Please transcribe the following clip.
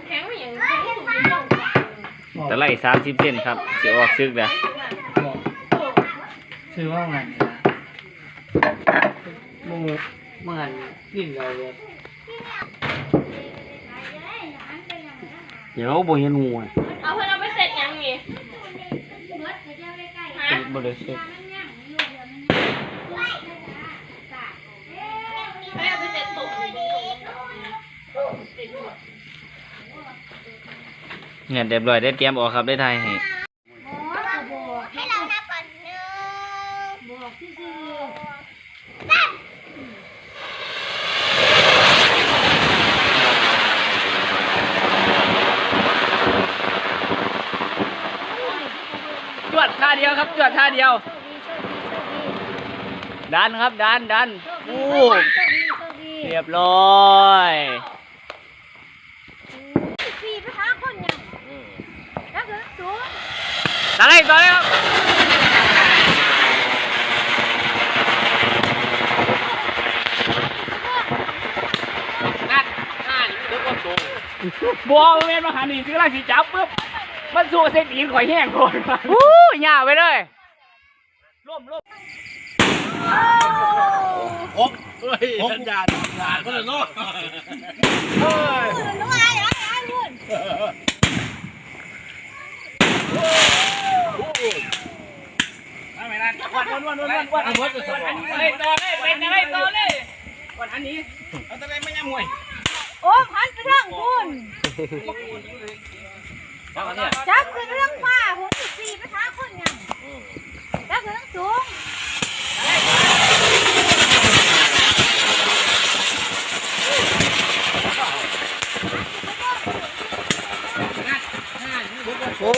ำแข็งไม่อย่างนี้ไม่ต้องแต่ไล่สามสิบเซนครับจะออกซึกแล้วบอกชื่อว่าไงมึงมึงหันกินเราเลยเดี๋ยวบ่เห็นงูอะเอาเพื่อนเอาไปเสร็จยังนี่เป็นบ่ได้เช็คไม่เอาไปเสร็จตุ่ม เงี้ยเรียบร้อยได้เตรียมออกครับได้ทายให้ให้เรานับก่อนหนึ่งบอกที่สี่จวดท่าเดียวครับจวดท่าเดียว ดันครับดันดันอู้โชคดีโชคดีเรียบร้อย สี่ไปหาคนยังแล้วก็สูง ตาไล่ต่อเลยครับบัวเมนมาหาหนีซื้อไรสีจับปุ๊บมันสู้เส้นอีนข่อยแห้งก่อนอู้ยาวไปเลยร่มร่มผมสัญญาณงานก็เลยเนาะ รู้อะไรอะไรอะไรคุณ ไม่นั่น วันวันวันวันวันวันวันเลยต่อเลยเป็นอะไรต่อเลยวันอันนี้เอาตะไลไม่ยังมวยโอ้พันไปทางคุณจับคือเรื่องฟ้าผมสี่ไปหาคนยังแล้วก็ต้องสูงโอ้